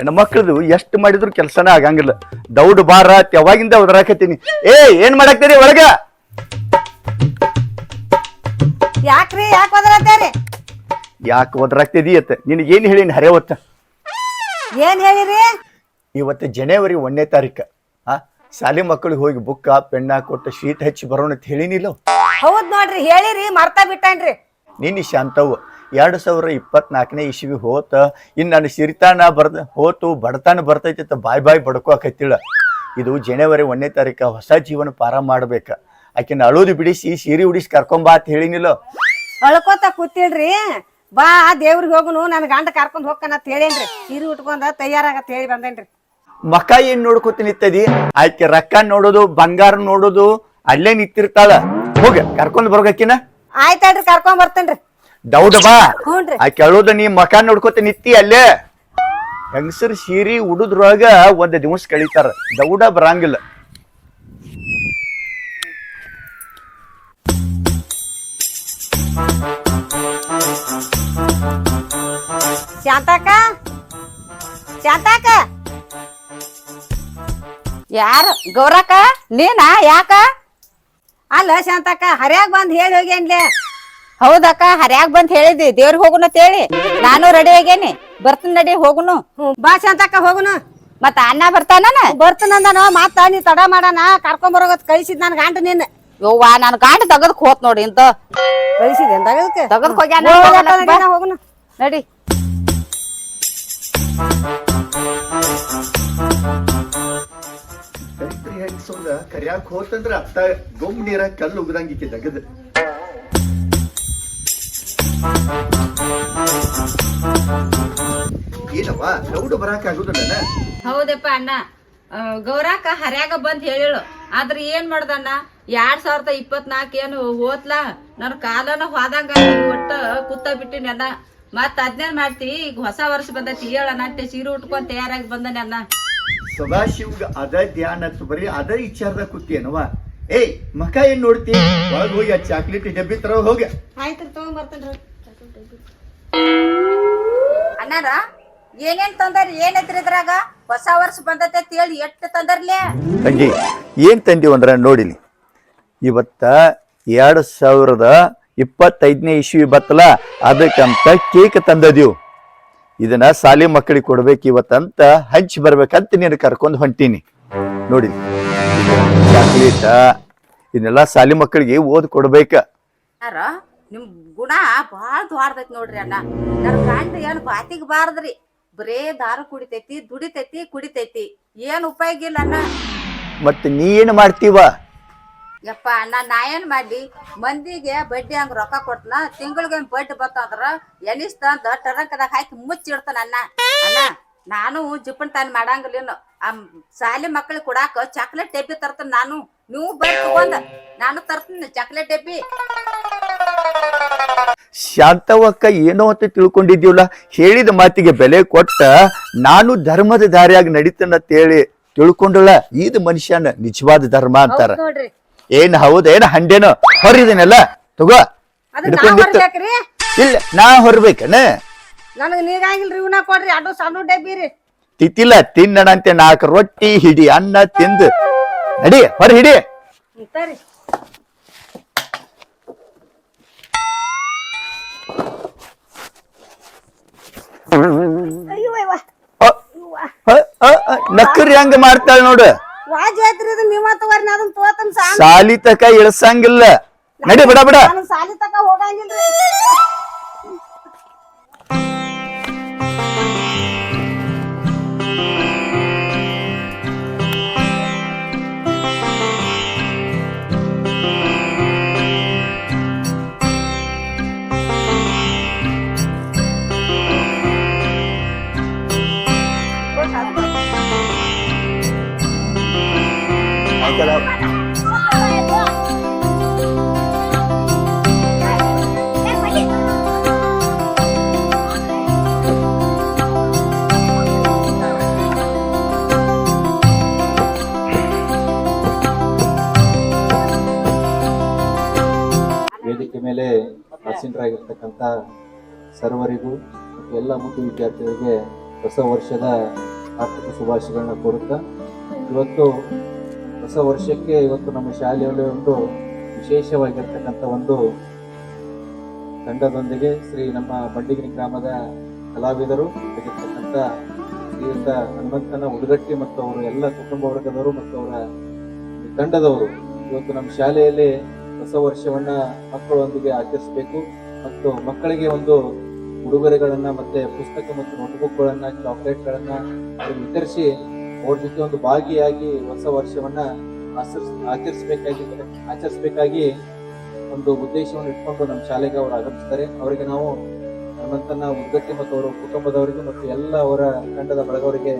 ಹೆಣ್ಮಕ್ಳದು ಎಷ್ಟು ಮಾಡಿದ್ರು ಕೆಲಸನೇ ಆಗಂಗಿಲ್ಲ. ದೌಡ್ ಬಾರ ತ್ಯವಾಗಿಂದ ಯಾವಾಗಿಂದ ಒದರಾಕತ್ತೀನಿ ಏ ಏನ್ ಮಾಡಾಕ್ತೀರಿ ಒಳಗ? ಯಾಕ್ರಿ ಯಾಕೆ ಬದಲತ್ತೇರಿ ಯಾಕೆ ಒದರಾಗ್ತಿದಿ ಅತ್ತ? ನಿನಗೆ ಏನ್ ಹೇಳಿನಿ ಹರೇ ಹೊತ್ತ? ಏನ್ ಹೇಳಿರಿ? ಇವತ್ತು ಜನವರಿ ಒಂದನೇ ತಾರೀಕು. ಆ ಶಾಲೆ ಮಕ್ಕಳಿಗೆ ಹೋಗಿ ಬುಕ್ಕ ಪೆನ್ನ ಕೊಟ್ಟು ಶೀಟ್ ಹಚ್ಚಿ ಬರೋಣ ಅಂತ ಹೇಳಿನಿಲ್ಲ? ಹೌದ್ ನೋಡ್ರಿ ಹೇಳಿರಿ ಮರ್ತಾ ಬಿಟ್ಟಾನ್ರಿ. ನಿನ್ನ ಶಾಂತವು ಎರಡು ಸಾವಿರ ಇಪ್ಪತ್ನಾಲ್ಕನೇ ಇಸ್ವಿ ಹೋತ ಇನ್ನು ನನ್ನ ಸಿರಿತಾನ ಬರ್ದ ಹೋತು ಬಡತನ ಬರ್ತೈತಿ ಅಂತ ಬಾಯ್ ಬಾಯ್ ಬಡ್ಕೋಕತ್ತಿಳ. ಇದು ಜನವರಿ ಒಂದನೇ ತಾರೀಕು ಹೊಸ ಜೀವನ ಪಾರ ಮಾಡ್ಬೇಕು. ಆಕಿನ ಅಳೋದು ಬಿಡಿಸಿ ಸೀರೆ ಉಡಿಸಿ ಕರ್ಕೊಂಬಾ ಅಂತ ಹೇಳಿನಿಲ್ಲ. ಅಳ್ಕೋತ ಕೂತಿಳ್ರಿ. ಬಾ ದೇವ್ರಿಗೆ ಹೋಗುನು ನನ್ನ ಗಂಡ ಕರ್ಕೊಂಡು ಹೋಗ್ಕನ ಅಂತ ಹೇಳೇನ್ರಿ. ಸೀರೆ ಉಟ್ಕೊಂಡ ತಯಾರಾಗತ್ ಹೇಳಿ ಬಂದೇನ್ರಿ. ಮಕ್ಕ ಏನ್ ನೋಡ್ಕೋತಿ ನಿತ್ತದಿ ಆಕೆ ರೊಕ್ಕ ನೋಡೋದು ಬಂಗಾರ ನೋಡೋದು ಅಲ್ಲೇ ನಿಂತಿರ್ತಾಳ. ಹೋಗ ಕರ್ಕೊಂಡ್ ಬರ್ಬೇಕಿನ ಆಯ್ತಾಳ್ರಿ ಕರ್ಕೊಂಡ್ ಬರ್ತೇನ್ರಿ. ದೌಡ ಬಾ ಆ ಆಕೆ ಅಳೋದು ನೀ ಮಕ ನೋಡ್ಕೊತ ನಿತ್ತಿ ಅಲ್ಲೇ. ಹೆಂಗಸರ್ ಸೀರಿ ಉಡುದ್ರೊಳಗ ಒಂದ್ ದಿವಸ ಕಳೀತಾರ. ದೌಡ ಬರಂಗಿಲ್ಲ. ಶಾಂತಾಕ ಶಾಂತಾಕ ಯಾರ? ಗೌರಕ್ಕ? ನೀನಾ? ಯಾಕ? ಅಲ್ಲ ಶಾಂತಾಕ ಹರ್ಯಾಗ ಬಂದ್ ಹೇಳಿ ಹೋಗ್ಯಾನ್ಲೆ. ಹೌದಕ್ಕ ಹರ್ಯಾಗ್ ಬಂತ ಹೇಳಿದ್ವಿ ದೇವ್ರಿಗೆ ಹೋಗುನ ಹೇಳಿ ನಾನು ರೆಡಿ ಆಗೇನಿ. ಬರ್ತೀನಿ ನಡಿ ಹೋಗುನು. ಹ್ಞೂ ಬಾ ಶಾಂತಕ್ಕ ಹೋಗುನು. ಮತ್ತ ಅಣ್ಣ ಬರ್ತಾನ ಬರ್ತನಂದನೋ ಮಾತ ನೀ ತಡ ಮಾಡಣ ಕರ್ಕೊಂಡ್ ಬರೋಗತ್ ಕಳಿಸಿದ್ ನನ್ ಗಂಡ ನಿನ್ನ ಯವ್ವ ನಾನು ಗಾಂಡ ತಗದಕ್ ಹೋತ್ ನೋಡಿ ಇಂತ. ಕಳಿಸಿದೆ ತಗದಕ್ಕೆ ತಗದ್ ಹೋಗ್ಯಾನ. ಹೋಗುನು? ನಡಿ. ಕರಿಯಾಕ್ ಹೋತಂದ್ರ ಅತ್ತ ಗೊಮ್ ನೀರ ಕಲ್ಲು ಉಗದಂಗಿಕ್ಕೆ ದಗದ್. ಏನವ್ವ ದೌಡ ಬರಾಕ್ ಆಗುದಿಲ್ಲ ಹೌದಪ್ಪ ಅಣ್ಣ. ಗೌರಾಕ ಹರ್ಯಾಗ ಬಂದ್ ಹೇಳಿಳು. ಆದ್ರ ಏನ್ ಮಾಡ್ದಣ್ಣ? ಎರಡ್ ಸಾವಿರದ ಇಪ್ಪತ್ನಾಲ್ಕ ಏನು ಹೋತ್ಲಾ? ನನ್ ಕಾಲನ ಹೋದಂಗ ಒಟ್ಟ ಕುತ್ತ ಬಿಟ್ಟಿನಿ ಅಣ್ಣ. ಮತ್ ಅದ್ನೇನ್ ಮಾಡ್ತಿ? ಈಗ ಹೊಸ ವರ್ಷ ಬಂದೈತಿ ಹೇಳಣ್ಣ ಅಟ್ಟೆ ಸೀರೆ ಉಟ್ಕೊಂಡ್ ತಯಾರಾಗಿ ಬಂದನೆ ಅಣ್ಣ. ಸದಾಶಿವ್ಗ ಅದ ಧ್ಯಾನ ಬರಿ ಬರೀ ಅದ ವಿಚಾರದ ಕುತ್ತಿಯನವ ಏಯ್ ಮಕ ಏನ್ ನೋಡ್ತಿ? ಒಳಗ್ ಹೋಗಿ ಆ ಚಾಕ್ಲೇಟ್ ಡಬ್ಬಿ ತರ ಹೋಗಿ. ಆಯ್ತು ತಗೊಂಡ್ ಬರ್ತೇನ್ರಿ ಅಣ್ಣಾರ ಏನೇನ್ ತಂದಾರಿ? ಏನೈತ್ರಿ ಇದ್ರಾಗ? ಹೊಸ ವರ್ಷ ಬಂದತೆ ಹೇಳಿ ಎಷ್ಟು ತಂದರ್ಲೆ? ತಂಗಿ ಏನ್ ತಂದಿವ್ ಅಂದ್ರ ನೋಡಿಲಿ. ಇವತ್ತ ಎರಡ್ ಸಾವಿರದ ಇಪ್ಪತ್ತೈದನೇ ಇಸ್ವಿ ಬತ್ತಲ? ಅದಕ್ಕಂತ ಕೇಕ್ ತಂದದೀವ್ ಇದನ್ನ ಸಾಲಿ ಮಕ್ಕಳಿಗೆ ಕೊಡ್ಬೇಕು ಇವತ್ತಂತ ಹಂಚಿ ಬರ್ಬೇಕಂತ ನೀನು ಕರ್ಕೊಂಡು ಹೊಂಟೀನಿ. ನೋಡಿ ಚಾಕ್ಲೇಟ ಇದನ್ನೆಲ್ಲ ಸಾಲಿ ಮಕ್ಕಳಿಗೆ ಓದ್ ಕೊಡ್ಬೇಕ. ನಿಮ್ ಗುಣ ಬಾಳ ದ್ವಾರದೈತಿ ನೋಡ್ರಿ ಅಣ್ಣ. ನನ್ ಗಂಡ ಏನು ಬಾತಿಗೆ ಬಾರದ್ರಿ. ಬರೇ ದಾರು ಕುಡಿತೈತಿ ದುಡಿತೈತಿ ಕುಡಿತೈತಿ. ಏನ್ ಉಪಯೋಗ ಇಲ್ಲ ಅಣ್ಣ. ಮತ್ತೆ ನೀ ಏನ್ ಮಾಡ್ತೀವ? ಯಪ್ಪ ಅಣ್ಣ ನಾ ಏನ್ ಮಾಡ್ಲಿ? ಮಂದಿಗೆ ಬಡ್ಡಿ ಹಂಗ ರೊಕ್ಕ ಕೊಟ್ನ ತಿಂಗಳಿಗೆ ಬಡ್ಡಿ ಬತ್ತಂದ್ರ ಎನಿಸ್ತಂದ ಟರಂಕದಾಗ ಹಾಕಿ ಮುಚ್ಚಿಡ್ತಾನ ಅಣ್ಣ. ಅಣ್ಣ ನಾನು ಜಿಪ್ಪನ್ ತಾನು ಮಾಡಂಗಿಲ್ಲ ಆ ಶಾಲೆ ಮಕ್ಳಿಗೆ ಕೊಡಾಕ ಚಾಕ್ಲೇಟ್ ಡಬ್ಬಿ ತರ್ತೇನೆ ನಾನು. ನೀವು ಬರ್ ತಗೊಂಡ ನಾನು ತರ್ತೀನಿ ಚಾಕ್ಲೇಟ್ ಡಬ್ಬಿ. ಶಾಂತವಕ್ಕ ಏನೋ ಅಂತ ತಿಳ್ಕೊಂಡಿದ್ದೀವಲ್ಲ ಹೇಳಿದ ಮಾತಿಗೆ ಬೆಲೆ ಕೊಟ್ಟ ನಾನು ಧರ್ಮದ ದಾರಿಯಾಗಿ ಅಂತ ಹೇಳಿ ತಿಳ್ಕೊಂಡಳ. ಈದ್ ಮನುಷ್ಯನ ನಿಜವಾದ ಧರ್ಮ ಅಂತಾರ. ಹೌದ್ ನೋಡ್ರಿ. ಏನ್ ಹೌದೇನ ಹಂಡೇನೋ? ಹೊರಿದೇನಲ್ಲ ತಗೋ. ಹಿಡ್ಕೊಂಡಿತ್ತು ಇಲ್ಲ ನಾ ಹೊರ್ಬೇಕನ? ನನಗ್ ನೀರಾಗಿಲ್ರಿ ಕೊಡ್ರಿ ಸಣ್ಣ ತಿತ್ತಿಲ್ಲ ತಿನ್ನಣಂತೆ ನಾಲ್ಕು ರೊಟ್ಟಿ ಹಿಡಿ ಅನ್ನ ತಿಂದು. ನಡಿ ಹೊರ ಹಿಡಿ. ನಕ್ಕರಿ ಹಂಗ ಮಾಡ್ತಾಳ ನೋಡು. ವಾಜ್ ಐತ್ರಿ ಇದು ನೀವ ತಗೋರಿ ನಾ ಅದನ್ನ ತೋತನ್ ಸಾಲ ಸಾಲಿ ತಕ ಇಳ್ಸಂಗಿಲ್ಲ. ನಡಿ ಬಿಡ ಬಿಡ. ವೇದಿಕೆ ಮೇಲೆ ಆಸೀನರಾಗಿರ್ತಕ್ಕಂಥ ಸರ್ವರಿಗೂ ಮತ್ತು ಎಲ್ಲ ಮುಖ್ಯ ವಿದ್ಯಾರ್ಥಿಗಳಿಗೆ ಹೊಸ ವರ್ಷದ ಆರ್ಥಿಕ ಶುಭಾಶಯಗಳನ್ನ ಕೋರುತ್ತಾ ಇವತ್ತು ಹೊಸ ವರ್ಷಕ್ಕೆ ಇವತ್ತು ನಮ್ಮ ಶಾಲೆಯಲ್ಲಿ ಒಂದು ವಿಶೇಷವಾಗಿರ್ತಕ್ಕಂಥ ಒಂದು ತಂಡದೊಂದಿಗೆ ಶ್ರೀ ನಮ್ಮ ಬಂಡಿಗಿರಿ ಗ್ರಾಮದ ಕಲಾವಿದರು ಆಗಿರ್ತಕ್ಕಂಥ ಶ್ರೀಯುತ ಹನುಮಂತನ ಉಡುಗಟ್ಟಿ ಮತ್ತು ಅವರು ಎಲ್ಲ ಕುಟುಂಬ ವರ್ಗದವರು ಮತ್ತು ಅವರ ತಂಡದವರು ಇವತ್ತು ನಮ್ಮ ಶಾಲೆಯಲ್ಲಿ ಹೊಸ ವರ್ಷವನ್ನ ಮಕ್ಕಳೊಂದಿಗೆ ಆಚರಿಸಬೇಕು ಮತ್ತು ಮಕ್ಕಳಿಗೆ ಒಂದು ಉಡುಗೊರೆಗಳನ್ನು ಮತ್ತೆ ಪುಸ್ತಕ ಮತ್ತು ನೋಟ್ಬುಕ್ಗಳನ್ನು, ಚಾಕ್ಲೇಟ್ಗಳನ್ನ ವಿತರಿಸಿ ಅವ್ರ ಜೊತೆ ಒಂದು ಭಾಗಿಯಾಗಿ ಹೊಸ ವರ್ಷವನ್ನ ಆಚರಿಸ್ ಆಚರಿಸಬೇಕಾಗಿ ಆಚರಿಸಬೇಕಾಗಿ ಒಂದು ಉದ್ದೇಶವನ್ನು ಇಟ್ಕೊಂಡು ನಮ್ಮ ಶಾಲೆಗೆ ಅವರು ಆಗಮಿಸ್ತಾರೆ. ಅವರಿಗೆ ನಾವು ಹನುಮಂತನ ಉದ್ಗಟ್ಟಿ ಮತ್ತು ಅವರ ಕುಟುಂಬದವರಿಗೆ ಮತ್ತು ಎಲ್ಲ ಅವರ ತಂಡದ ಬಳಗವರಿಗೆ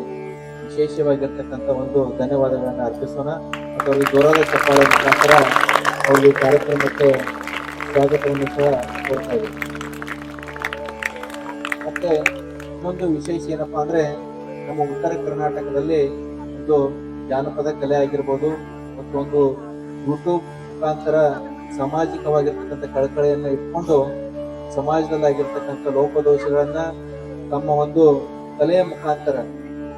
ವಿಶೇಷವಾಗಿರ್ತಕ್ಕಂಥ ಒಂದು ಧನ್ಯವಾದಗಳನ್ನು ಅರ್ಪಿಸೋಣ. ಮತ್ತು ಅವರಿಗೆ ಜೋರಾದ ಚಪ್ಪಾಳೆ ಮುಖಾಂತರ ಅವರಿಗೆ ಕಾರ್ಯಕ್ರಮಕ್ಕೆ ಸ್ವಾಗತವನ್ನು ಸಹ ಕೊಡ್ತಾ ಇದ್ದೀವಿ ಮತ್ತೆ ಇನ್ನೊಂದು ವಿಶೇಷ ಏನಪ್ಪಾ ಅಂದ್ರೆ ನಮ್ಮ ಉತ್ತರ ಕರ್ನಾಟಕದಲ್ಲಿ ಒಂದು ಜಾನಪದ ಕಲೆ ಆಗಿರ್ಬೋದು ಮತ್ತು ಒಂದು ಯೂಟ್ಯೂಬ್ ಮುಖಾಂತರ ಸಾಮಾಜಿಕವಾಗಿರ್ತಕ್ಕಂಥ ಕಳಕಳಿಯನ್ನು ಇಟ್ಕೊಂಡು ಸಮಾಜದಲ್ಲಿ ಆಗಿರ್ತಕ್ಕಂಥ ಲೋಪದೋಷಗಳನ್ನ ತಮ್ಮ ಒಂದು ಕಲೆಯ ಮುಖಾಂತರ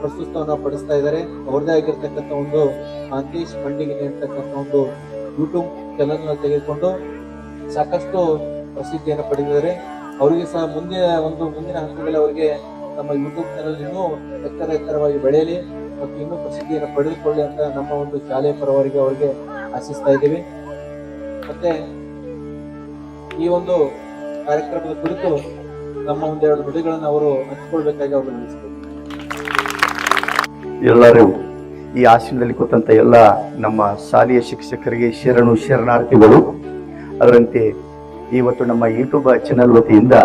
ಪ್ರಸ್ತುತವನ್ನು ಪಡಿಸ್ತಾ ಇದ್ದಾರೆ. ಅವ್ರದೇ ಆಗಿರ್ತಕ್ಕಂಥ ಒಂದು ಕಾಂತೇಶ್ ಮಂಡಿಗಿನಿ ಅಂತಕ್ಕಂಥ ಒಂದು ಯೂಟ್ಯೂಬ್ ಚಾನಲ್ ತೆಗೆದುಕೊಂಡು ಸಾಕಷ್ಟು ಪ್ರಸಿದ್ಧಿಯನ್ನು ಪಡೆದಿದ್ದಾರೆ. ಅವರಿಗೆ ಸಹ ಮುಂದಿನ ಒಂದು, ಮುಂದಿನ ಹಂತದಲ್ಲಿ ಅವರಿಗೆ ನಮ್ಮ ಯೂಟ್ಯೂಬ್ ಚಾನಲ್ ಇನ್ನೂ ಎತ್ತರ ಎತ್ತರವಾಗಿ ಬೆಳೆಯಲಿ ಮತ್ತು ಇನ್ನೂ ಪ್ರಸಿದ್ಧಿಯನ್ನು ಪಡೆದುಕೊಳ್ಳಿ ಅಂತ ನಮ್ಮ ಒಂದು ಶಾಲೆಯ ಪರವರಿಗೆ ಅವರಿಗೆ ಆಶಿಸ್ತಾ ಇದ್ದೀವಿ. ಮತ್ತೆ ಈ ಒಂದು ಕಾರ್ಯಕ್ರಮದ ಕುರಿತು ನಮ್ಮ ಒಂದೆರಡು ನುಡಿಗಳನ್ನು ಅವರು ಹಂಚಿಕೊಳ್ಬೇಕಾಗಿ ಅವರು ಎಲ್ಲರೂ ಈ ಆಶ್ರಮದಲ್ಲಿ ಕೂತಂತ ಎಲ್ಲ ನಮ್ಮ ಶಾಲೆಯ ಶಿಕ್ಷಕರಿಗೆ ಶರಣು ಶರಣಾರ್ಥಿಗಳು, ಅದರಂತೆ ಇವತ್ತು ನಮ್ಮ ಯೂಟ್ಯೂಬ್ ಚಾನಲ್ ವತಿಯಿಂದ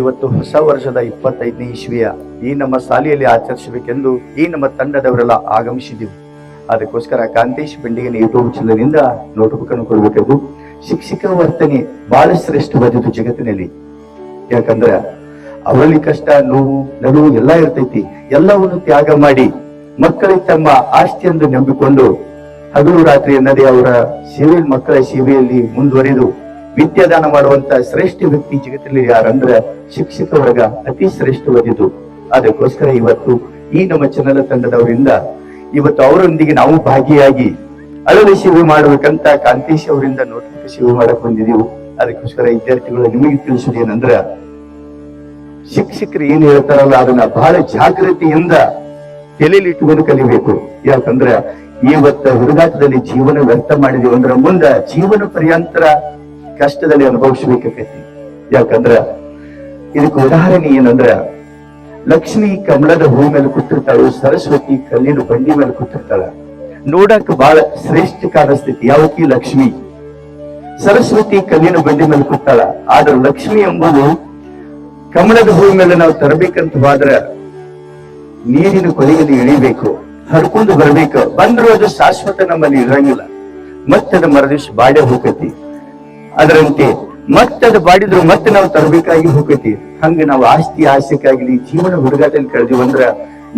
ಇವತ್ತು ಹೊಸ ವರ್ಷದ ಇಪ್ಪತ್ತೈದನೇ ಇಸ್ವಿಯ ಈ ನಮ್ಮ ಶಾಲೆಯಲ್ಲಿ ಆಚರಿಸಬೇಕೆಂದು ಈ ನಮ್ಮ ತಂಡದವರೆಲ್ಲ ಆಗಮಿಸಿದೆವು. ಅದಕ್ಕೋಸ್ಕರ ಕಾಂತೇಶ್ ಬೆಂಡಿಗೆ ಯೂಟ್ಯೂಬ್ ಚಾನಲ್ನಿಂದ ನೋಟ್ಬುಕ್ ಅನ್ನು ಕೊಡಬೇಕು ಶಿಕ್ಷಕ ವರ್ತನೆ ಬಹಳ ಶ್ರೇಷ್ಠವಾದದ್ದು ಜಗತ್ತಿನಲ್ಲಿ. ಯಾಕಂದ್ರೆ ಅವರಲ್ಲಿ ಕಷ್ಟ, ನೋವು, ನಡುವು ಎಲ್ಲ ಇರ್ತೈತಿ. ಎಲ್ಲವನ್ನು ತ್ಯಾಗ ಮಾಡಿ ಮಕ್ಕಳಿಗೆ ತಮ್ಮ ಆಸ್ತಿಯನ್ನು ನಂಬಿಕೊಂಡು ಹಗಲು ರಾತ್ರಿ ಎನ್ನದೇ ಅವರ ಸೇವೆ ಮಕ್ಕಳ ಸೇವೆಯಲ್ಲಿ ಮುಂದುವರಿದು ವಿದ್ಯಾದಾನ ಮಾಡುವಂತ ಶ್ರೇಷ್ಠ ವ್ಯಕ್ತಿ ಜಗತ್ತಲ್ಲಿ ಯಾರಂದ್ರೆ ಶಿಕ್ಷಕ ವರ್ಗ ಅತಿ ಶ್ರೇಷ್ಠವಾದಿದ್ದು. ಅದಕ್ಕೋಸ್ಕರ ಇವತ್ತು ಈ ನಮ್ಮ ಚಾನೆಲ್ ತಂಡದವರಿಂದ ಇವತ್ತು ಅವರೊಂದಿಗೆ ನಾವು ಭಾಗಿಯಾಗಿ ಅಳಲು ಸೇವೆ ಮಾಡಬೇಕಂತ ಕಾಂತೇಶ್ ಅವರಿಂದ ನೋಟಿಫಿಕ ಸೇವೆ ಮಾಡಕ್ ಬಂದಿದೀವಿ. ಅದಕ್ಕೋಸ್ಕರ ವಿದ್ಯಾರ್ಥಿಗಳು ನಿಮಗೆ ತಿಳಿಸುವುದೇನಂದ್ರ ಶಿಕ್ಷಕರು ಏನ್ ಹೇಳ್ತಾರಲ್ಲ, ಅದನ್ನ ಬಹಳ ಜಾಗೃತಿಯಿಂದ ತಲೆಯಲ್ಲಿ ಇಟ್ಟುಕೊಂಡು ಕಲಿಬೇಕು. ಯಾಕಂದ್ರ ಇವತ್ತ ಹುಡುಗಾಟದಲ್ಲಿ ಜೀವನ ವ್ಯರ್ಥ ಮಾಡಿದೀವಿ. ಅಂದ್ರೆ ಮುಂದ ಜೀವನ ಪರ್ಯಂತರ ಕಷ್ಟದಲ್ಲಿ ಅನುಭವಿಸ್ಬೇಕಾಕೈತಿ ಯಾಕಂದ್ರ ಇದಕ್ಕೆ ಉದಾಹರಣೆ ಏನಂದ್ರ, ಲಕ್ಷ್ಮಿ ಕಮಲದ ಹೂ ಮೇಲೆ ಕೂತಿರ್ತಾಳು, ಸರಸ್ವತಿ ಕಲ್ಲಿನ ಬಂಡಿ ಮೇಲೆ ಕೂತಿರ್ತಾಳ. ನೋಡಕ್ ಬಹಳ ಶ್ರೇಷ್ಠ ಕಾಣಿಸ್ತೈತಿ ಯಾವಕಿ ಲಕ್ಷ್ಮಿ? ಸರಸ್ವತಿ ಕಲ್ಲಿನ ಬಂಡಿ ಮೇಲೆ ಕೂತಾಳ. ಆದ್ರೆ ಲಕ್ಷ್ಮಿ ಎಂಬುದು ಕಮಲದ ಹೂ ಮೇಲೆ ನಾವು ತರಬೇಕಂತ ಹೋದ್ರ ನೀರಿನ ಕೊನೆಯಲ್ಲಿ ಇಳಿಬೇಕು, ಹರ್ಕೊಂಡು ಬರ್ಬೇಕು. ಬಂದ್ರು ಅದು ಶಾಶ್ವತ ನಮ್ಮಲ್ಲಿ ಇರಂಗಿಲ್ಲ. ಮತ್ತದ ಮರದಿಶ್ ಬಾಡೆ ಹೋಗತಿ. ಅದರಂತೆ ಮತ್ತದ ಬಾಡಿದ್ರು ಮತ್ತೆ ನಾವು ತರಬೇಕಾಗಿ ಹೋಗತಿ ಹಂಗ ನಾವು ಆಸ್ತಿ ಆಸೆಕ್ಕಾಗ್ಲಿ ಜೀವನ ಹುಡುಗಾಟಲ್ಲಿ ಕಳೆದಿವಿ ಅಂದ್ರ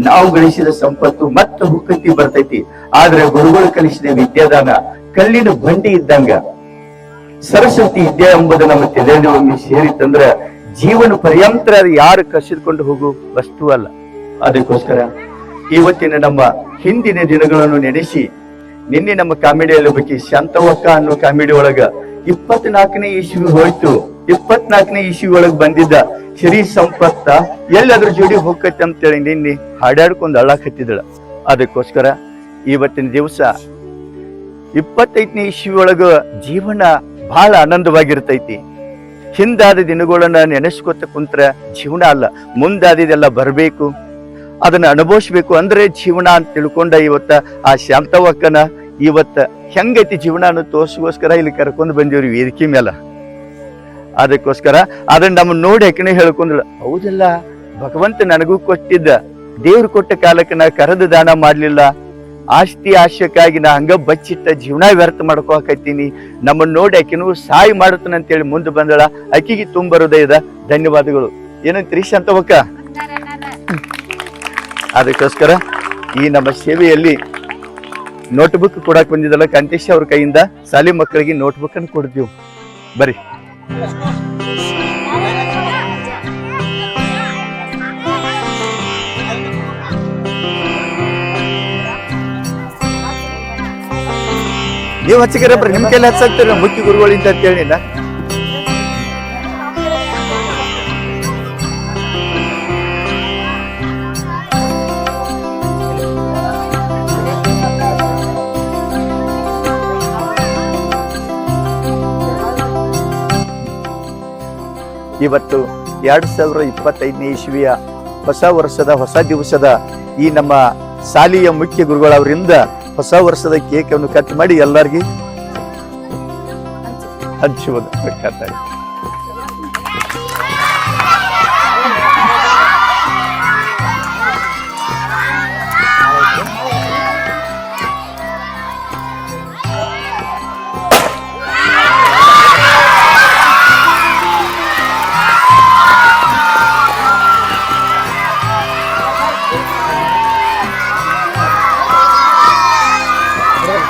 ನಾವು ಗಳಿಸಿದ ಸಂಪತ್ತು ಮತ್ತೆ ಹುಕ್ಕತಿ ಬರ್ತೈತಿ. ಆದ್ರೆ ಗುರುಗಳು ಕಲಿಸಿದ ವಿದ್ಯಾದಾನ, ಕಲ್ಲಿನ ಬಂಡಿ ಇದ್ದಂಗ, ಸರಸ್ವತಿ ವಿದ್ಯಾ ಎಂಬುದು ನಮ್ಮ ತಲೆಯಲ್ಲಿ ಒಮ್ಮೆ ಸೇರಿತ್ತಂದ್ರ ಜೀವನ ಪರ್ಯಂತರ ಯಾರು ಕಸಿದುಕೊಂಡು ಹೋಗು ವಸ್ತು ಅಲ್ಲ. ಅದಕ್ಕೋಸ್ಕರ ಇವತ್ತಿನ ನಮ್ಮ ಹಿಂದಿನ ದಿನಗಳನ್ನು ನೆನೆಸಿ, ನಿನ್ನೆ ನಮ್ಮ ಕಾಮಿಡಿಯಲ್ಲಿ ಬಗ್ಗೆ ಶಾಂತವಕ್ಕ ಅನ್ನೋ ಕಾಮಿಡಿ ಒಳಗ ಇಪ್ಪತ್ನಾಲ್ಕನೇ ಇಸ್ವಿ ಹೋಯ್ತು. ಇಪ್ಪತ್ನಾಲ್ಕನೇ ಇಸ್ವಿ ಒಳಗ್ ಬಂದಿದ್ದ ಶರೀ ಸಂಪತ್ತ ಎಲ್ಲಿ ಅದ್ರ ಜೋಡಿ ಹೋಗತ್ತೆ ಅಂತೇಳಿ ನಿನ್ನೆ ಹಾಡಾಡ್ಕೊಂಡು ಅಳ್ಳಾಕತ್ತಿದ್ದಳ ಅದಕ್ಕೋಸ್ಕರ ಇವತ್ತಿನ ದಿವಸ ಇಪ್ಪತ್ತೈದನೇ ಇಸ್ವಿ ಒಳಗ ಜೀವನ ಬಹಳ ಆನಂದವಾಗಿರ್ತೈತಿ. ಹಿಂದಾದ ದಿನಗಳನ್ನ ನೆನೆಸ್ಕೊತ ಕುಂತ್ರ ಜೀವನ ಅಲ್ಲ, ಮುಂದಾದಿದೆಲ್ಲ ಬರಬೇಕು. ಅದನ್ನ ಅನುಭವಿಸ್ಬೇಕು ಅಂದ್ರೆ ಜೀವನ ಅಂತ ತಿಳ್ಕೊಂಡ ಇವತ್ತ ಆ ಶಾಂತವಕ್ಕನ ಇವತ್ತ ಹೆಂಗೈತಿ ಜೀವನ ಅನ್ನೋ ತೋರ್ಸಗೋಸ್ಕರ ಇಲ್ಲಿ ಕರ್ಕೊಂಡು ಬಂದಿವ್ರಿ ವೇದಿಕೆ ಮೇಲೆ ಅದಕ್ಕೋಸ್ಕರ ಅದನ್ನ ನಮ್ಮ ನೋಡಿ ಯಾಕೆ ಹೇಳ್ಕೊಂಡ್ಳ ಹೌದಲ್ಲ, ಭಗವಂತ ನನಗೂ ಕೊಟ್ಟಿದ್ದ, ದೇವ್ರು ಕೊಟ್ಟ ಕಾಲಕ್ಕೆ ನಾ ಕರೆದು ದಾನ ಮಾಡಲಿಲ್ಲ. ಆಸ್ತಿ ಆಶಯಕ್ಕಾಗಿ ನಾ ಹಂಗ ಬಚ್ಚಿಟ್ಟ ಜೀವನ ವ್ಯರ್ಥ ಮಾಡ್ಕೋಕತ್ತೀನಿ ನಮ್ಮನ್ನ ನೋಡಿ ಆಕಿನೂ ಸಾಯಿ ಮಾಡುತ್ತಾನ ಅಂತೇಳಿ ಮುಂದೆ ಬಂದಳ. ಆಕಿಗೆ ತುಂಬ ಹೃದಯದ ಧನ್ಯವಾದಗಳು. ಏನಂತ ರೀಶ್ ಅಂತ ಅದಕ್ಕೋಸ್ಕರ ಈ ನಮ್ಮ ಸೇವೆಯಲ್ಲಿ ನೋಟ್ಬುಕ್ ಕೊಡಕ್ ಬಂದಿದ್ದಲ್ಲ ಕಂಟೇಶ್ ಅವ್ರ ಕೈಯಿಂದ ಸಾಲಿ ಮಕ್ಕಳಿಗೆ ನೋಟ್ಬುಕ್ ಅನ್ನು ಕೊಡ್ತೀವಿ. ಬರೀ ನೀವು ಹಚ್ಚಿಕರ ನಿಮ್ ಕೈಲಿ ಮುಖ್ಯ ಗುರುಗಳಿಂದ ಅಂತ ಹೇಳಿಲ್ಲ. ಇವತ್ತು ಎರಡು ಸಾವಿರ ಇಪ್ಪತ್ತೈದನೇ ಇಸ್ವಿಯ ಹೊಸ ವರ್ಷದ ಹೊಸ ದಿವಸದ ಈ ನಮ್ಮ ಶಾಲೆಯ ಮುಖ್ಯ ಗುರುಗಳವರಿಂದ ಹೊಸ ವರ್ಷದ ಕೇಕ್ ಅನ್ನು ಕಟ್ ಮಾಡಿ ಎಲ್ಲರಿಗೂ ಹಂಚುವುದು.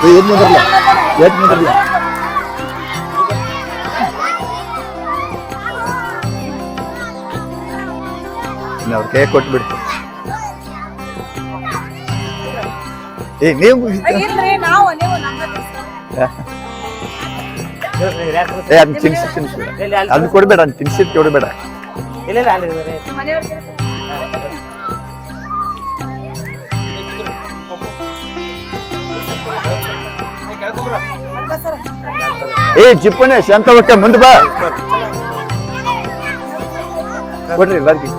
ಏನ್ ಅವ್ರ ಕೈ ಕೊಟ್ಬಿಡ್ತು. ಏ ನೀವು ಏ ಅದನ್ನ ತಿನ್ಸಿ ತಿನ್ಸಿ. ಅದನ್ನ ಕೊಡ್ಬೇಡ ಅದನ್ನ ತಿನ್ಸಿದ್ ಕೊಡ್ಬೇಡ. ಏ ಜಿಪ್ಪನೆ ಶಾಂತ ಹೊಟ್ಟೆ ಮುಂದೆ ಬಾ. ಕೊಡ್ರಿ ಎಲ್ಲಾರ್ಗಿ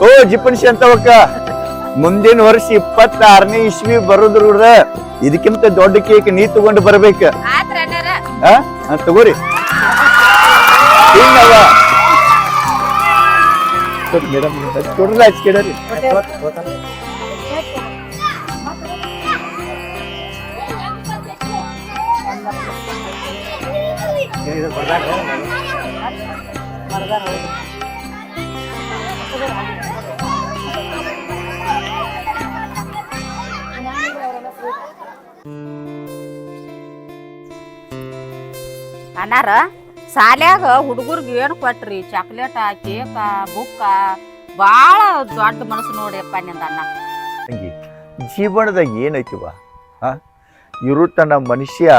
ಓ ಜಿಪ್ಪನ್ ಶಾಂತವಕ್ಕ. ಮುಂದಿನ ವರ್ಷ ಇಪ್ಪತ್ತಾರನೇ ಇಸ್ವಿ ಬರೋದ್ರ ಇದಕ್ಕಿಂತ ದೊಡ್ಡ ಕೇಕ್ ನೀ ತಗೊಂಡು ಬರ್ಬೇಕ. ತಗೋರಿ. ಅಣ್ಣಾರ ಆ? ಆ, ತಗೋರಿ ಹಿಂಗವ ಮೇಡಮ್ ಕೊಡ್ರಲ್ಲ ಸಾಲ್ಯಾಗ ಹುಡುಗರ್ಗೆ ಏನು ಕೊಟ್ರಿ? ಚಾಕ್ಲೇಟ ಕೇಕ ಬುಕ್ಕ ಭಾಳ ದೊಡ್ಡ ಮನಸ್ಸು ನೋಡಿಯಪ್ಪ ನಿಂದ ಅಣ್ಣ. ತಂಗಿ ಜೀವನದಾಗ ಏನೈತಿವ ಆ? ತನ್ನ ಮನುಷ್ಯ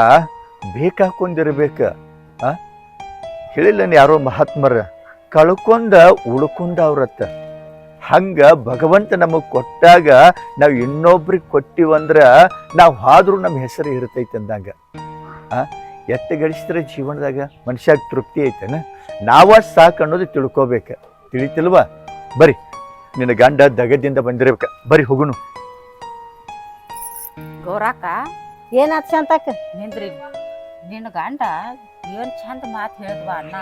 ಬೇಕಾಕೊಂಡಿರ್ಬೇಕ ಹೇಳಿಲ್ಲ ಯಾರೋ ಮಹಾತ್ಮರ? ಕಳ್ಕೊಂಡ ಉಳ್ಕೊಂಡ ಅವ್ರತ್ತ. ಹಂಗ ಭಗವಂತ ನಮಗೆ ಕೊಟ್ಟಾಗ ನಾವು ಇನ್ನೊಬ್ರಿಗೆ ಕೊಟ್ಟಿವಂದ್ರ ನಾವು ಆದ್ರೂ ನಮ್ಮ ಹೆಸರು ಇರ್ತೈತೆ ಅಂದಾಗ. ಆ? ಎತ್ತ ಗಳಿಸಿದ್ರೆ ಜೀವನದಾಗ ಮನುಷ್ಯಾಗ ತೃಪ್ತಿ ಐತೆನ? ನಾವ ಸಾಕು ಅನ್ನೋದು ತಿಳ್ಕೋಬೇಕು. ತಿಳಿತಿಲ್ವಾ? ಬರಿ ನಿನ್ನ ಗಂಡ ದಗದಿಂದ ಬಂದಿರ್ಬೇಕ. ಬರಿ ಹೋಗುನು ಗೌರಾಕ ಏನಾತ್ ಶಾಂತಕ್ಕ ನಿಂದ್ರಿ. ನಿನ್ನ ಗಂಡ ಏನ್ ಚಂದ ಮಾತು ಹೇಳಿದ್ವ ಅಣ್ಣ?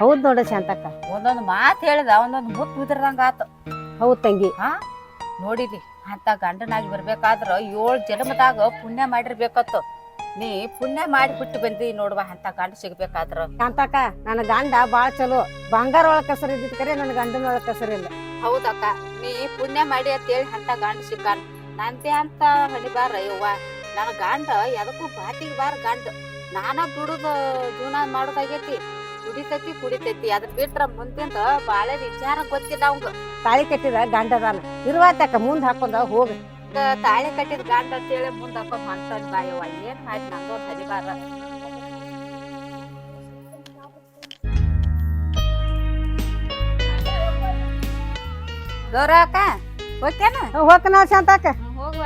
ಹೌದ್ ನೋಡ ಶಾಂತಕ್ಕ ಒಂದೊಂದು ಮಾತು ಹೇಳಿದ ಒಂದೊಂದು ಮುತ್ತು ಉದ್ರದಂಗ ಆತು. ಹೌದ್ ತಂಗಿ. ಹಾ? ನೋಡಿರಿ ಅಂತ ಗಂಡನಾಗಿ ಬರ್ಬೇಕಾದ್ರ ಏಳು ಜನ್ಮದಾಗ ಪುಣ್ಯ ಮಾಡಿರ್ಬೇಕತ್ತು. ನೀ ಪುಣ್ಯ ಮಾಡಿ ಬಿಟ್ಟು ಬಂದಿ ನೋಡುವ ಅಂತ ಗಂಡ ಸಿಗ್ಬೇಕಾದ್ರ. ಕಾಂತಕ್ಕ ನನ್ನ ಗಂಡ ಬಾಳ ಚಲೋ. ಬಂಗಾರ ಒಳಗ್ ಕಸರ್ ಇದ್ದಿದ್ ಕರೆ ನನ್ನ ಗಂಡನ ಒಳಗ್ ಕಸರಿಲ್ಲ ಹೌದಕ್ಕ ನೀ ಪುಣ್ಯ ಮಾಡಿ ಅಂತ ಹೇಳಿ ಅಂತ ಗಂಡ ಸಿಕ್ಕಾನ ನಂದೆ ಅಂತ ಹಣಿಬಾರ ಯವ್ವ. ನನ್ನ ಗಂಡ ಎದಕ್ಕೂ ಬಾತಿಗೆ ಬಾರ ಗಂಡ. ನಾನ ದುಡುದ ಜೀವನ ಮಾಡೋದಾಗೈತಿ. ದುಡಿತೈತಿ ಕುಡಿತೈತಿ. ಅದ್ ಬಿಟ್ರ ಮುಂದಿಂದ ಬಾಳೆ ವಿಚಾರ ಗೊತ್ತಿಲ್ಲ ಅವಂಗ. ತಾಳಿ ಕಟ್ಟಿದ ಗಂಡದಾನ ಇರುವಾತಕ್ಕ ಮುಂದ್ ಹಾಕೊಂಡ ಹೋಗ. ತಾಳಿ ಕಟ್ಟಿದ ಗಂಡ ಅಂತೇಳಿ ಮುಂದ ಹಾಕೊಂಡ್ ಹೊಂಟನ್ ಬಾಯವ್ವ ಏನ್ ಮಾಡಿ ನಂದೊಂದ್ ಹನಿಬಾರ ಗೌರವಕ್ಕ ಹೋಗ್ತೇನ? ಹೋಗ್ಕನ ಶಾಂತಕ್ಕ. ಹೋಗುವ.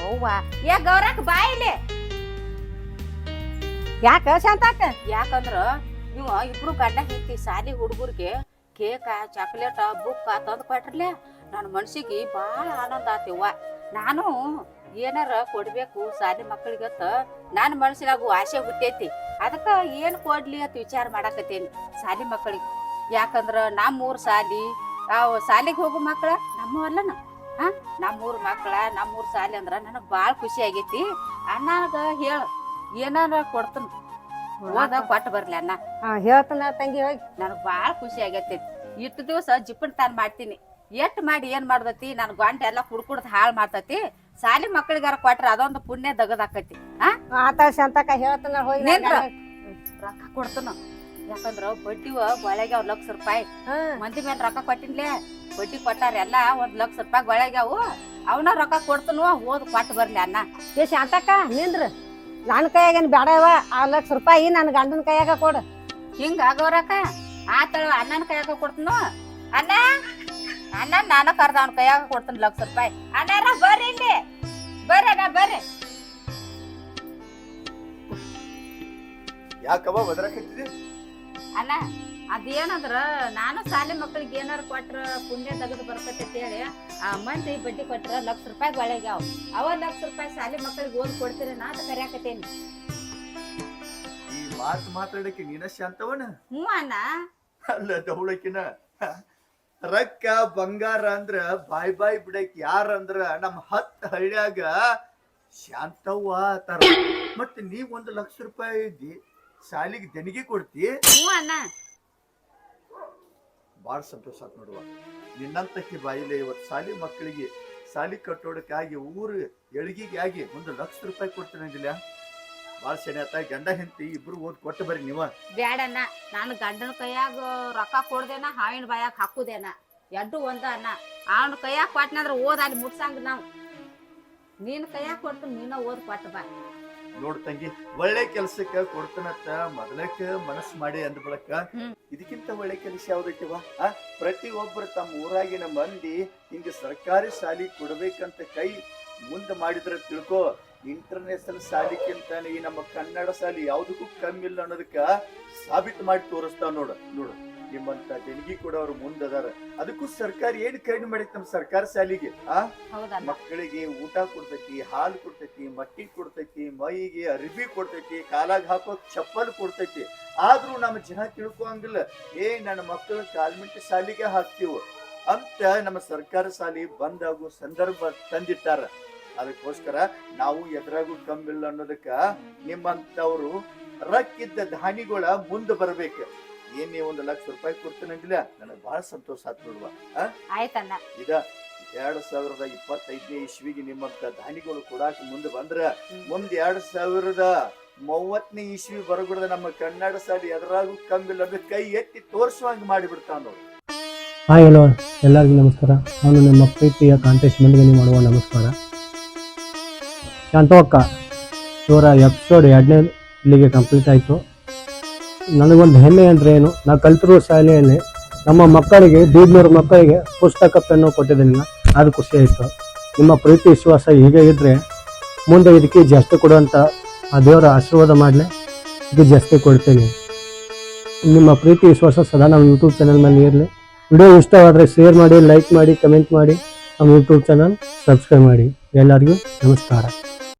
ಹೋಗುವ. ಏ ಗೌರಕ್ ಬಾಯಿಲೆ ಯಾಕ ಶಾಂತಕ್ಕ? ಯಾಕಂದ್ರ ನೀವು ಇಬ್ರು ಗಂಡ ಹಿತ್ತಿ ಸಾಲಿ ಹುಡುಗರಿಗೆ ಕೇಕ ಚಾಕ್ಲೇಟ್ ಬುಕ್ ತಂದು ಕೊಟ್ರಲೆ ನನ್ನ ಮನ್ಸಿಗೆ ಭಾಳ ಆನಂದ ಆತಿವ್ವ. ನಾನು ಏನಾರ ಕೊಡ್ಬೇಕು ಸಾಲಿ ಮಕ್ಕಳಿಗತ್ತ ನನ್ನ ಮನಸ್ಸಿನಾಗು ಆಸೆ ಹುಟ್ಟೈತಿ. ಅದಕ್ಕೆ ಏನು ಕೊಡ್ಲಿ ಅಂತ ವಿಚಾರ ಮಾಡಾಕತ್ತೇನಿ ಸಾಲಿ ಮಕ್ಕಳಿಗೆ. ಯಾಕಂದ್ರೆ ನಮ್ಮೂರು ಸಾಲಿ ಅವ್ ಸಾಲಿಗೆ ಹೋಗೋ ಮಕ್ಕಳ ನಮ್ಮ ಹಾಂ? ನಮ್ಮೂರು ಮಕ್ಕಳ ನಮ್ಮೂರ್ ಸಾಲಿ ಅಂದ್ರೆ ನನಗೆ ಭಾಳ ಖುಷಿ ಆಗೈತಿ. ಅಣ್ಣಗ ಹೇಳ ಏನಾರ ಕೊಡ್ತನ. ಹೋದ ಕೊಟ್ಟು ಬರ್ಲಿ ಅಣ್ಣ ಹೇಳ್ತಾನ ತಂಗಿ ಹೋಗಿ. ನನಗೆ ಭಾಳ ಖುಷಿ ಆಗೈತಿ ಇಟ್ಟು ದಿವಸ ಜಿಪ್ಪನ್ ತಾನು ಮಾಡ್ತೀನಿ. ಎಷ್ಟ್ ಮಾಡಿ ಏನ್ ಮಾಡ್ತತಿ? ನನ್ ಗಂಟ ಎಲ್ಲ ಕುಡ್ಕುಡ್ದು ಹಾಳ್ ಮಾಡ್ತತಿ. ಸಾಲಿ ಮಕ್ಳಿಗಾರ ಕೊಟ್ರ ಅದೊಂದು ಪುಣ್ಯ ದಗದಾಕತಿ. ಆತ ಶಾಂತಕ ಹೇಳ್ತಾನ ಹೋಗಿ ನಿಂದ್ರ. ರೊಕ್ಕ ಕೊಡ್ತನ. ಯಾಕಂದ್ರ ಬಡ್ಡಿ ಗೊಳಗ್ಯಾವ ಲಕ್ಷ ರೂಪಾಯಿ. ಮಂದಿ ಮೇಲೆ ರೊಕ್ಕ ಕೊಟ್ಟಿನ್ಲೆ? ಬಡ್ಡಿ ಕೊಟ್ಟಾರ ಎಲ್ಲಾ ಒಂದ್ ಲಕ್ಷ ರೂಪಾಯಿ ಗೊಳಗ್ಯಾವು ಅವನ ರೊಕ್ಕ ಕೊಡ್ತನು ಹೋದ್ ಕೊಟ್ಟು ಬರ್ಲಿ ಅನ್ನ. ಏ ಶಾಂತಕ್ಕ ನಿಂದ್ರ. ನನ್ನ ಕೈಯಾಗೇನ್ ಬೇಡವ ಆ ಲಕ್ಷ ರೂಪಾಯಿ ನನ್ನ ಗಂಡನ ಕೈಯಾಗ ಕೊಡು. ಹಿಂಗ ಆಗೋರಕ್ಕ? ಆತಳ ಅಣ್ಣನ ಕೈಯಾಗ ಕೊಡ್ತನು? ಅಣ್ಣ ನಾನು ಕರ್ದ ಅವ್ನ ಕೈಯಾಗ ಕೊಡ್ತೀನಿ ಲಕ್ಷ ರೂಪಾಯಿ. ಅಣ್ಣಾರ ಬರ್ರಿ ಇಲ್ಲಿ. ಬರ್ರಿ ಅಣ್ಣ ಬರ್ರಿ. ಯಾಕವ ಒದರಾಕತ್ತಿದೆ ಅಣ್ಣ ಅದೇನಂದ್ರ ನಾನು ಶಾಲೆ ಮಕ್ಕಳಿಗೆ ಏನಾರ ಕೊಟ್ರ ಪುಣ್ಯ ತೆಗೆದು ಬರ್ತೈತೆ ಅಂತ ಹೇಳಿ ಆ ಮಂದಿ ಬಡ್ಡಿ ಕೊಟ್ರ ಲಕ್ಷ ರೂಪಾಯಿ ಒಳಗ್ಯಾವ ಅವ. ಲಕ್ಷ ರೂಪಾಯಿ ಶಾಲೆ ಮಕ್ಕಳಿಗೆ ಓದ್ ಕೊಡ್ತೀರಿ ನಾ ಅಂತ ಕರ್ಯಾಕತ್ತೇನಿ. ಈ ಮಾತು ಮಾತಾಡಕ್ಕೆ ನೀನ ಶಾಂತವನ ಹ್ಞೂ ಅಣ್ಣ. ಅಲ್ಲ ದವಳಕಿನ ರೊಕ್ಕ ಬಂಗಾರ ಅಂದ್ರ ಬಾಯ್ ಬಾಯ್ ಬಿಡಕ್ ಯಾರಂದ್ರ ನಮ್ ಹತ್ ಹಳ್ಳಿಯಾಗ ಶಾಂತವ್ವ ತರ ಮತ್ತೆ ನೀವ್ ಒಂದ್ ಲಕ್ಷ ರೂಪಾಯಿ ಶಾಲಿಗೆ ದೆಣಿಗೆ ಕೊಡ್ತಿ. ಹ್ಞೂ ಅಣ್ಣ. ಬಾಳ ಸಂತೋಷ ಆತ್ ನೋಡುವ. ನಿನ್ನಂತಕ್ಕೆ ಬಾಯಿಲೆ ಇವತ್ತು ಶಾಲಿ ಮಕ್ಕಳಿಗೆ ಶಾಲಿ ಕಟ್ಟೋಡಕ್ಕಾಗಿ ಊರು ಎಳಗಿಗೆ ಆಗಿ ಒಂದು ಲಕ್ಷ ರೂಪಾಯಿ ಕೊಡ್ತೀನಿ ಅಂದಿಲ್ಲ? ಬಾಳ ಶನಿ ಆತ ಗಂಡ ಹೆಂಡತಿ ಇಬ್ರು ಓದ್ ಕೊಟ್ಟು ಬರ್ರಿ ನೀವ. ಬ್ಯಾಡಣ್ಣ ನಾನು ಗಂಡನ ಕೈಯಾಗ ರೊಕ್ಕ ಕೊಡ್ದೇನ ಹಾವಿನ ಬಾಯಾಗ ಹಾಕುದೇನ. ಎಡ್ಡು ಒಂದ ಅಣ್ಣ ಅವನ ಕೈಯಾಗ ಕೊಟ್ಟನಂದ್ರ ಓದ್ ಅಲ್ಲಿ ಮುಟ್ಸಂಗ ನಾವು. ನೀನ್ ಕೈಯಾಗ ಕೊಟ್ಟು ನೀನ ಓದ್ ಕೊಟ್ಟು ಬಾ. ನೋಡ್ ತಂಗಿ ಒಳ್ಳೆ ಕೆಲ್ಸಕ್ಕ ಕೊಡ್ತನತ್ತ ಮೊದಲಕ್ಕ ಮನಸ್ ಮಾಡಿ ಅಂದ್ ಬಳಕ. ಇದಕ್ಕಿಂತ ಒಳ್ಳೆ ಕೆಲಸ ಯಾವ್ದೈತಿವ ಆ? ಪ್ರತಿ ಒಬ್ಬರು ತಮ್ಮ ಊರಾಗಿನ ಮಂದಿ ಹಿಂಗ ಸರ್ಕಾರಿ ಶಾಲಿ ಕೊಡ್ಬೇಕಂತ ಕೈ ಮುಂದೆ ಮಾಡಿದ್ರ ತಿಳ್ಕೊ ಇಂಟರ್ನ್ಯಾಷನಲ್ ಶಾಲಿಕ್ಕಿಂತ ಈ ನಮ್ಮ ಕನ್ನಡ ಶಾಲಿ ಯಾವ್ದಕ್ಕೂ ಕಮ್ಮಿ ಇಲ್ಲ ಅನ್ನೋದಕ್ಕ ಸಾಬೀತು ಮಾಡಿ ತೋರಿಸ್ತಾವ ನೋಡ ನೋಡು. ನಿಮ್ಮಂತ ಜನಗಿ ಕೂಡ ಅವ್ರು ಮುಂದದಾರ. ಅದಕ್ಕೂ ಸರ್ಕಾರ ಏನ್ ಕಡಿಮೆ ಮಾಡೈತಿ ನಮ್ಮ ಸರ್ಕಾರ ಶಾಲಿಗೆ ಆ? ಮಕ್ಕಳಿಗೆ ಊಟ ಕೊಡ್ತೈತಿ ಹಾಲು ಕೊಡ್ತೈತಿ ಮಟ್ಟಿ ಕೊಡ್ತೈತಿ ಮೈಗೆ ಅರಿವಿ ಕೊಡ್ತೈತಿ ಕಾಲಾಗ ಹಾಕೋ ಚಪ್ಪಲ್ ಕೊಡ್ತೈತಿ. ಆದ್ರೂ ನಮ್ಮ ಜನ ತಿಳ್ಕೊಂಗಿಲ್ಲ ಏ ನನ್ನ ಮಕ್ಕಳ ಕಾಲ್ಮೆಂಟ್ ಶಾಲಿಗೆ ಹಾಕ್ತಿವು ಅಂತ ನಮ್ಮ ಸರ್ಕಾರ ಶಾಲಿ ಬಂದಾಗೋ ಸಂದರ್ಭ ತಂದಿಟ್ಟಾರ. ಅದಕ್ಕೋಸ್ಕರ ನಾವು ಎದುರಾಗೂ ಕಮ್ಮಿಲ್ಲ ಅನ್ನೋದಕ್ಕ ನಿಮ್ಮಂತವ್ರು ರಕ್ಕಿದ್ದ ದಾನಿಗಳ ಮುಂದೆ ಬರಬೇಕು. ಏನ್ ನೀವು ಒಂದು ಲಕ್ಷ ರೂಪಾಯಿ ಕೊಡ್ತೀನಂಗಿಲ್ಲ ನನಗೆ ಬಹಳ ಸಂತೋಷ ಆತ್ ನೋಡುವ. ಆಯ್ತಣ್ಣ ಇದ ಎರಡ್ ಸಾವಿರದ ಇಪ್ಪತ್ತೈದನೇ ಇಸ್ವಿಗೆ ನಿಮ್ಮಂತ ದಾನಿಗಳು ಕೊಡಾಕ ಮುಂದೆ ಬಂದ್ರ ಮುಂದ್ ಎರಡ್ ಸಾವಿರದ ಮೂವತ್ತನೇ ಇಸ್ವಿ ಬರಗುಡದ ನಮ್ಮ ಕನ್ನಡ ಸಾಲಿ ಎದುರಾಗೂ ಕಮ್ಮಿಲ್ಲ ಅಂದ್ರೆ ಕೈ ಎತ್ತಿ ತೋರಿಸುವಂಗೆ ಮಾಡಿಬಿಡ್ತಾವ ನೋಡಿ. ಹಾಯ್ ಹಲೋ ಎಲ್ಲರಿಗೂ ನಮಸ್ಕಾರ. ನಾನು ನಮ್ಮ ಪ್ರೀತಿಯ ಕಾಂಟೆಸ್ಟ್ ಮಂಡಿಗೆ ಮಾಡುವ ನಮಸ್ಕಾರ. ಶಾಂತವಕ್ಕ ಇವರ ಎಪಿಸೋಡ್ ಎರಡನೇ ಇಲ್ಲಿಗೆ ಕಂಪ್ಲೀಟ್ ಆಯಿತು. ನನಗೊಂದು ಹೆಮ್ಮೆ ಅಂದರೆ ಏನು, ನಾ ಕಲ್ತಿರೋ ಶಾಲೆಯಲ್ಲಿ ನಮ್ಮ ಮಕ್ಕಳಿಗೆ ದೀಡ್ನೂರು ಮಕ್ಕಳಿಗೆ ಪುಸ್ತಕ, ಪೆನ್ನು ಕೊಟ್ಟಿದ್ದೀನಿ ಅದು ಖುಷಿ ಆಯಿತು. ನಿಮ್ಮ ಪ್ರೀತಿ, ವಿಶ್ವಾಸ ಹೀಗೆ ಇದ್ದರೆ ಮುಂದೆ ಇದಕ್ಕೆ ಜಾಸ್ತಿ ಕೊಡುವಂಥ ಆ ದೇವರ ಆಶೀರ್ವಾದ ಮಾಡಲಿ. ಇದು ಜಾಸ್ತಿ ಕೊಡ್ತೀನಿ. ನಿಮ್ಮ ಪ್ರೀತಿ, ವಿಶ್ವಾಸ ಸದಾ ನಮ್ಮ ಯೂಟ್ಯೂಬ್ ಚಾನಲ್ ಮೇಲೆ ಇರಲಿ. ವಿಡಿಯೋ ಇಷ್ಟವಾದರೆ ಶೇರ್ ಮಾಡಿ ಲೈಕ್ ಮಾಡಿ ಕಮೆಂಟ್ ಮಾಡಿ ನಮ್ಮ ಯೂಟ್ಯೂಬ್ ಚಾನಲ್ ಸಬ್ಸ್ಕ್ರೈಬ್ ಮಾಡಿ. ಎಲ್ಲರಿಗೂ ನಮಸ್ಕಾರ.